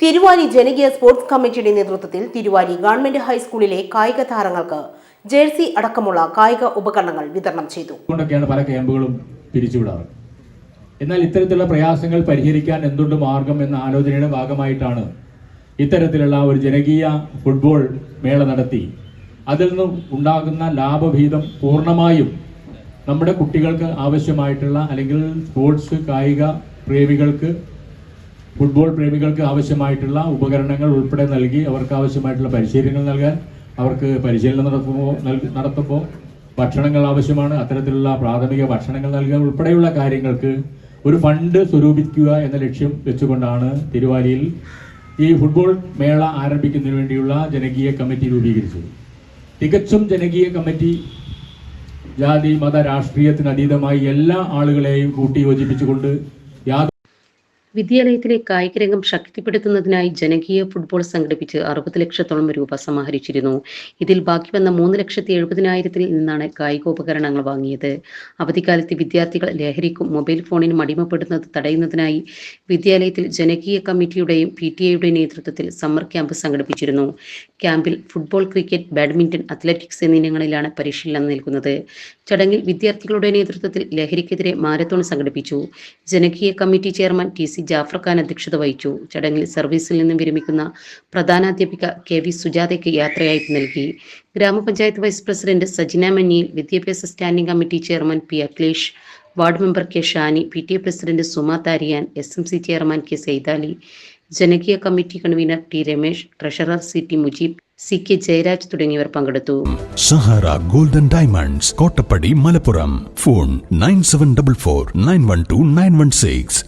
തിരുവാലി ജനകീയ സ്പോർട്സ് കമ്മിറ്റിയുടെ നേതൃത്വത്തിൽ തിരുവാലി ഗവൺമെന്റ് ഹൈസ്കൂളിലെ കായിക താരങ്ങൾക്ക് ജേഴ്സി അടക്കമുള്ള കായിക ഉപകരണങ്ങൾ വിതരണം ചെയ്തു. പല ക്യാമ്പുകളും പിരിച്ചുവിടാറ്. എന്നാൽ ഇത്തരത്തിലുള്ള പ്രയാസങ്ങൾ പരിഹരിക്കാൻ എന്തുണ്ട് മാർഗം എന്ന ആലോചനയുടെ ഭാഗമായിട്ടാണ് ഇത്തരത്തിലുള്ള ഒരു ജനകീയ ഫുട്ബോൾ മേള നടത്തി. അതിൽ നിന്നും ഉണ്ടാകുന്ന ലാഭഭീതം പൂർണമായും നമ്മുടെ കുട്ടികൾക്ക് ആവശ്യമായിട്ടുള്ള അല്ലെങ്കിൽ സ്പോർട്സ് കായിക പ്രേമികൾക്ക് ഫുട്ബോൾ പ്രേമികൾക്ക് ആവശ്യമായിട്ടുള്ള ഉപകരണങ്ങൾ ഉൾപ്പെടെ നൽകി അവർക്ക് ആവശ്യമായിട്ടുള്ള പരിശീലനങ്ങൾ നൽകാൻ അവർക്ക് പരിശീലനം നടത്തുമ്പോൾ നടത്തുമ്പോൾ ഭക്ഷണങ്ങൾ ആവശ്യമാണ് അത്തരത്തിലുള്ള പ്രാഥമിക ഭക്ഷണങ്ങൾ നൽകുക ഉൾപ്പെടെയുള്ള കാര്യങ്ങൾക്ക് ഒരു ഫണ്ട് സ്വരൂപിക്കുക എന്ന ലക്ഷ്യം വെച്ചുകൊണ്ടാണ് തിരുവാലിയിൽ ഈ ഫുട്ബോൾ മേള ആരംഭിക്കുന്നതിന് വേണ്ടിയുള്ള ജനകീയ കമ്മിറ്റി രൂപീകരിച്ചത്. തികച്ചും ജനകീയ കമ്മിറ്റി ജാതി മത രാഷ്ട്രീയത്തിന് അതീതമായി എല്ലാ ആളുകളെയും കൂട്ടി യോജിപ്പിച്ചുകൊണ്ട് യാതൊരു വിദ്യാലയത്തിലെ കായികരംഗം ശക്തിപ്പെടുത്തുന്നതിനായി ജനകീയ ഫുട്ബോൾ സംഘടിപ്പിച്ച് അറുപത് ലക്ഷത്തോളം രൂപ സമാഹരിച്ചിരുന്നു. ഇതിൽ ബാക്കി വന്ന മൂന്ന് ലക്ഷത്തി എഴുപതിനായിരത്തിൽ നിന്നാണ് കായികോപകരണങ്ങൾ വാങ്ങിയത്. അവധിക്കാലത്ത് വിദ്യാർത്ഥികൾ ലഹരിക്കും മൊബൈൽ ഫോണിനും അടിമപ്പെടുന്നത് തടയുന്നതിനായി വിദ്യാലയത്തിൽ ജനകീയ കമ്മിറ്റിയുടെയും പി ടി എയുടെയും നേതൃത്വത്തിൽ സമ്മർ ക്യാമ്പ് സംഘടിപ്പിച്ചിരുന്നു. ക്യാമ്പിൽ ഫുട്ബോൾ ക്രിക്കറ്റ് ബാഡ്മിന്റൺ അത്ലറ്റിക്സ് എന്നിനങ്ങളിലാണ് പരിശീലനം നൽകുന്നത്. ചടങ്ങിൽ വിദ്യാർത്ഥികളുടെ നേതൃത്വത്തിൽ ലഹരിക്കെതിരെ മാരത്തോൺ സംഘടിപ്പിച്ചു. ജനകീയ committee chairman T C Jafar Khan അധ്യക്ഷത വഹിച്ചു. ചടങ്ങിൽ സർവീസിൽ നിന്നും വിരമിക്കുന്ന പ്രധാനാധ്യാപിക കെ വി സുജാതയ്ക്ക് യാത്രയയപ്പ് നൽകി. ഗ്രാമപഞ്ചായത്ത് വൈസ് പ്രസിഡന്റ് സജിന മഞ്ഞിയിൽ വിദ്യാഭ്യാസ standing committee chairman P Akhilesh ward member K Shani P T A president Suma Thariyan S M C chairman K Saithali ജനകീയ committee convener T Ramesh treasurer C T Mujeeb C K Jayaraj തുടങ്ങിയവർ പങ്കെടുത്തു. Sahara golden diamonds Kottappadi Malappuram. Phone nine seven double four nine one two nine one six.